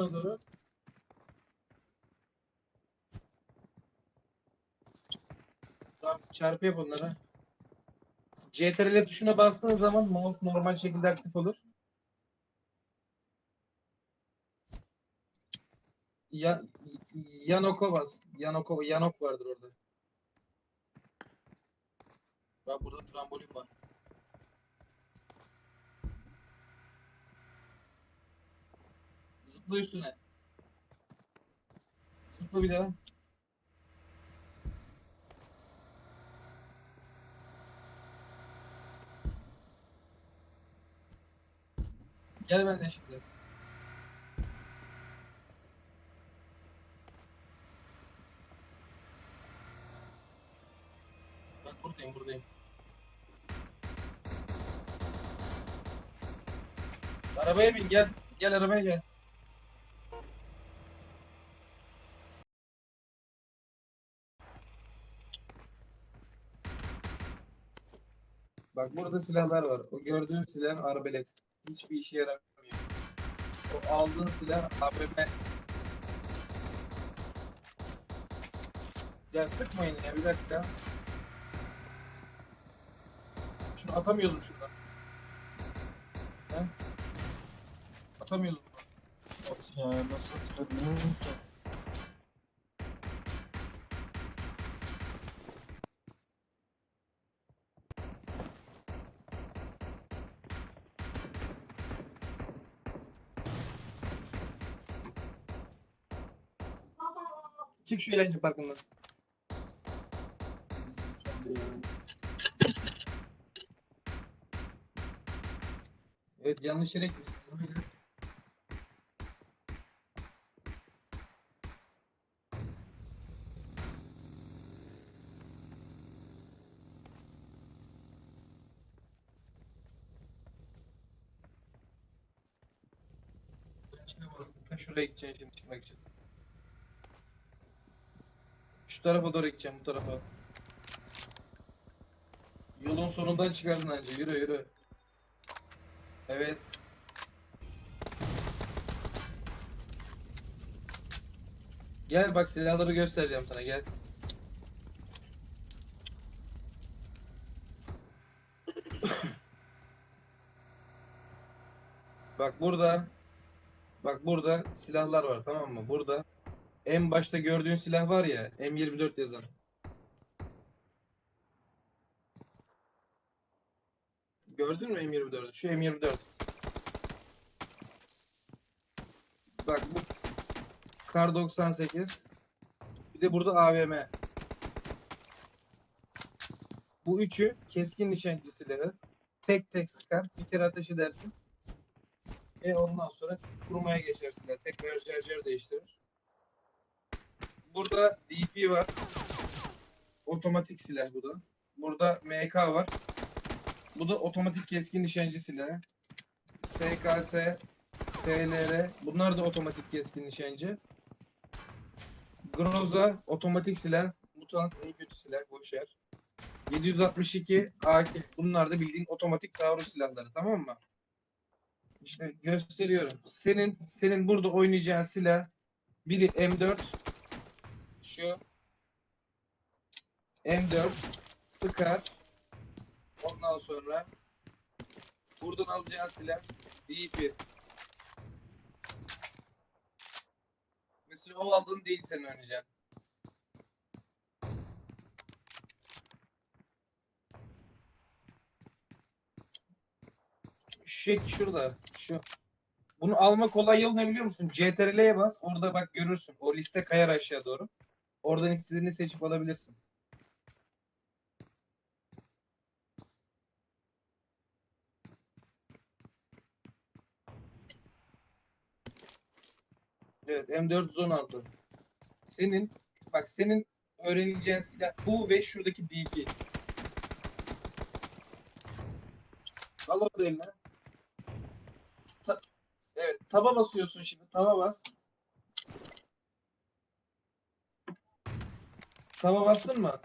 bana doğru. Tamam çarpı yap onlara. CTRL tuşuna bastığın zaman mouse normal şekilde aktif olur. Ya, yan oka bas. Yan oka, yan ok vardır orada. Bak burada trambolin var. Zıpla üstüne. Zıpla bir daha. Gel benden şimdi. Bak buradayım buradayım. Arabaya bin gel. Gel arabaya gel. Bak burada silahlar var. O gördüğün silah arbelet. Hiçbir işe yaramıyor. O aldığın silah AVM. Ya sıkmayın ya bir dakika. Şunu atamıyoruz mu şuradan? He? Atamıyoruz? At ya nasıl ki. Şu eğlence parkından. Evet yanlış yere gitmişsin. Ta şuraya gideceksin şimdi çıkmak için. Şu tarafa doğru gideceğim bu tarafa. Yolun sonundan çıkardın anca. Yürü yürü. Evet. Gel bak silahları göstereceğim sana gel. Bak burada Bak burada silahlar var tamam mı? Burada en başta gördüğün silah var ya M24 yazan. Gördün mü M24'ü? Şu M24. Bak bu Kar 98. Bir de burada AVM. Bu üçü keskin nişancı silahı. Tek tek sıkar. Bir kere ateş edersin. Ve ondan sonra kurmaya geçer silah. Tekrar şarjör değiştirir. Burada DP var. Otomatik silah bu da. Burada MK var. Bu da otomatik keskin nişancı silahı. SKS, SLR. Bunlar da otomatik keskin nişancı. Groza otomatik silah. Mutant en kötü silah. Boşver. 762 AK. Bunlar da bildiğin otomatik taarruz silahları. Tamam mı? İşte gösteriyorum. Senin senin burada oynayacağın silah biri M4 şu M4 Scar ondan sonra buradan alacağın silah DP Mesela o aldığın değil senin oynayacağın. Şey şurada. Şu. Bunu alma kolay yolu ne biliyor musun? CTRL'ye bas. Orada bak görürsün. O liste kayar aşağı doğru. Oradan istediğini seçip alabilirsin. Evet M416. Senin bak senin öğreneceğin silah bu ve şuradaki DP. Al orada eline. Ta- evet taba basıyorsun şimdi. Taba bas. Taba bastın mı?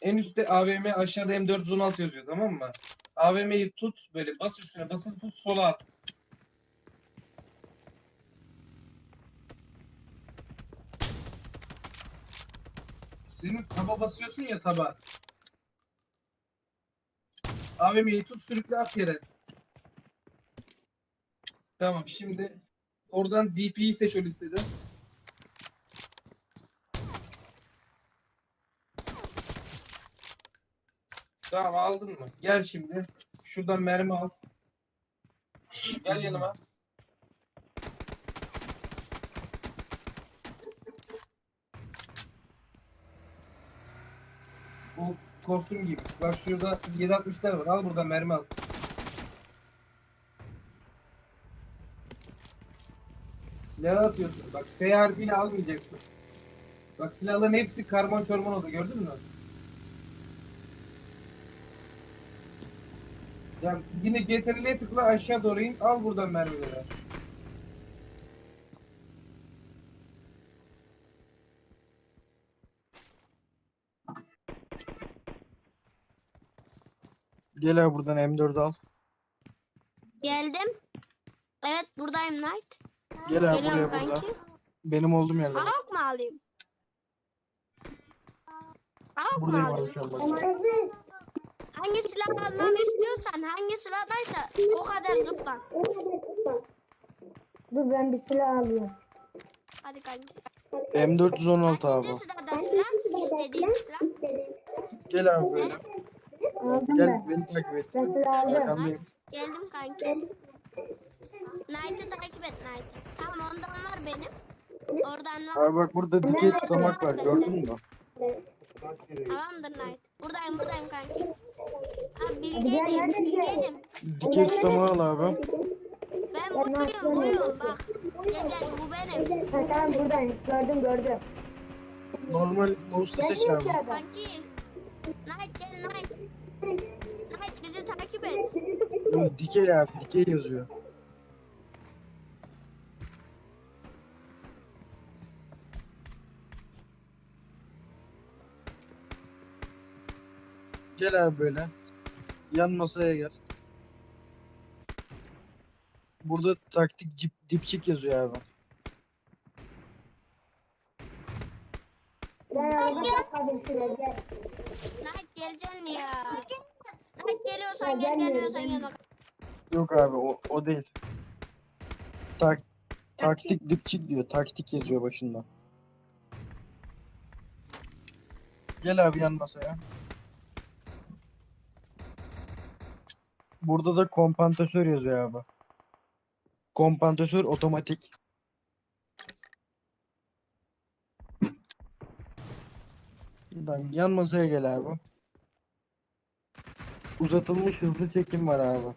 En üstte AVM aşağıda M416 yazıyor tamam mı? AVM'yi tut böyle bas üstüne basın tut sola at. Senin taba basıyorsun ya taba. AVM'yi tut sürükle at yere. Tamam şimdi oradan DP'yi seç o listeden. Tamam aldın mı? Gel şimdi. Şuradan mermi al. Gel yanıma. Bu kostüm giymiş. Bak şurada 7.60'lar var. Al buradan mermi al. Silahı atıyorsun. Bak F harfiyle almayacaksın. Bak silahların hepsi karbon çorman oldu gördün mü? Ya yine CTRL'ye tıkla aşağı doğru in. Al buradan mermileri. Gel abi buradan M4 al. Geldim. Evet buradayım Knight. Gel abi Geliyorum buraya burada. kanki. Benim olduğum yerde. bak. Avuk mu alayım? Avuk mu Buradayım alayım? abi şu an bak. Hangi silah almamı istiyorsan hangi silahdaysa o kadar zıpla. Dur ben bir silah alayım. Hadi kanki. M416 abi. Ne silahdan silah? İstediğin silah. Gel abi böyle. Aldım Gel ben. beni takip et. Ben silah aldım. Arkandayım. Geldim kanki. Knight'ı takip et Knight'ı. Tamam ondan var benim. Oradan var. Abi bak burada dikey tutamak var gördün mü? Tamamdır Knight. Buradayım buradayım kanki. Abi bilgeydim. Dikey tutamağı al abi. Ben buyum buyum bak. Gel gel bu benim. Ha, tamam buradayım. Gördüm gördüm. Normal mouse'la seç abi. Kanki. Knight gel Knight. Knight bizi takip et. Yok dikey abi dikey yazıyor. Gel abi böyle. Yan masaya gel. Burada taktik cip, dipçik yazıyor abi. Gel. Knight geleceksin ya. Knight geliyorsan Ya gel gelmiyorsan yanıma. Yok abi o, o değil. Tak, taktik dipçik diyor. Taktik yazıyor başında. Gel abi yan masaya. Burada da kompansatör yazıyor abi. Kompansatör otomatik. Buradan yan masaya gel abi. Uzatılmış hızlı çekim var abi.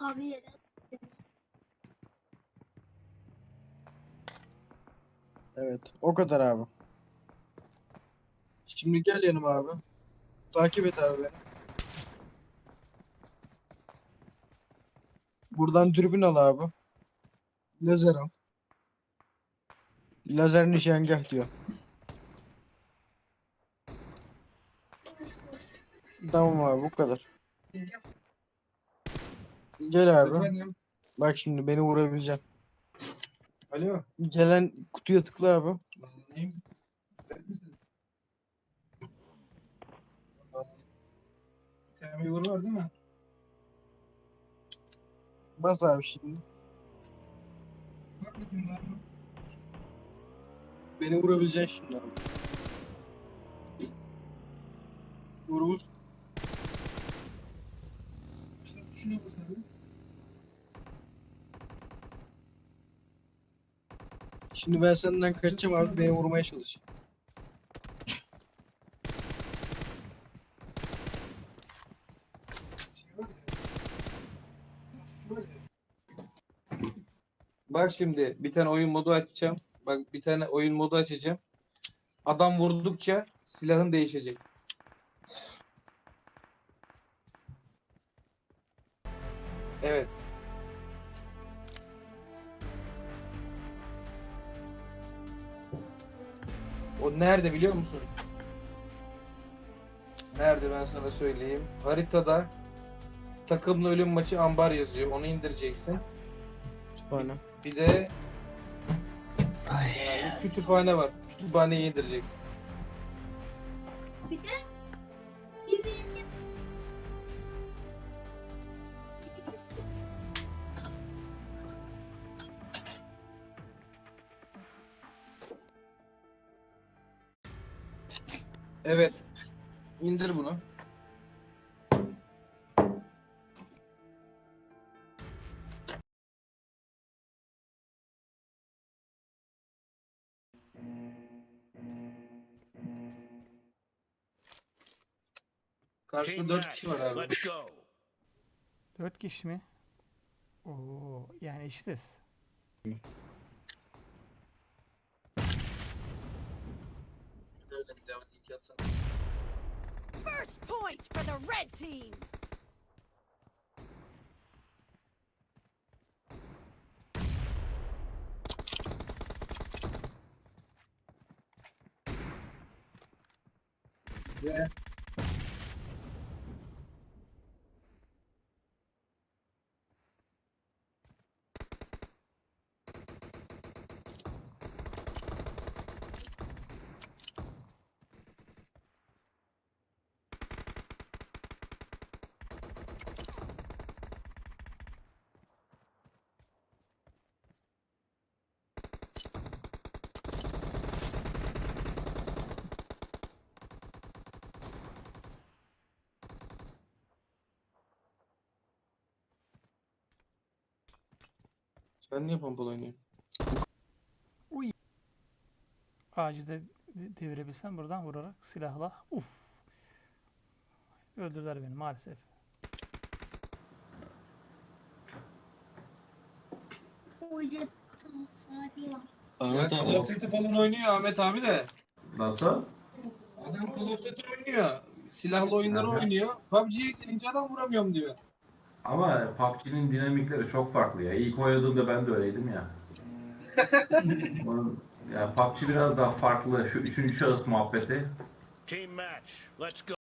Abi yere. Evet, o kadar abi. Şimdi gel yanıma abi. Takip et abi beni. Buradan dürbün al abi. Lazer al. Lazer nişangah diyor. Tamam abi bu kadar. Gel abi. Efendim. Bak şimdi beni vurabileceksin. Alo. Gelen kutuya tıkla abi. Neyim? Müsait misin? Bir tane yolu var değil mi? Bas abi şimdi. Beni vurabileceksin şimdi abi. Vur vur. Şuna bas abi. Şimdi ben senden kaçacağım abi beni vurmaya çalış. Şey var ya. Tuşu var ya. Bak şimdi bir tane oyun modu açacağım. Bak bir tane oyun modu açacağım. Adam vurdukça silahın değişecek. Evet. O nerede biliyor musun? Nerede ben sana söyleyeyim. Haritada takımlı ölüm maçı ambar yazıyor. Onu indireceksin. Kütüphane. Bir de yani kütüphane var. Kütüphaneyi indireceksin. Bir de birbirimiz Evet. İndir bunu. Karşıda Team 4 kişi var abi. Let's go. Dört kişi mi? Oo, yani eşitiz. Öyle bir devam ilk yatsana. First point for the red team. Size Sen niye pompalı oynuyorsun? Ağacı da de- devirebilsem buradan vurarak silahla. Uf. Öldürdüler beni maalesef. Fatih var. Ya Call of Duty falan oynuyor Ahmet abi de. Nasıl? Adam Call of Duty oynuyor. Silahlı oyunları oynuyor. PUBG'ye gelince adam vuramıyorum diyor. Ama PUBG'nin dinamikleri çok farklı ya. İlk oynadığımda ben de öyleydim ya. Onun- ya PUBG biraz daha farklı. Şu üçüncü şahıs muhabbeti. Team match. Let's go.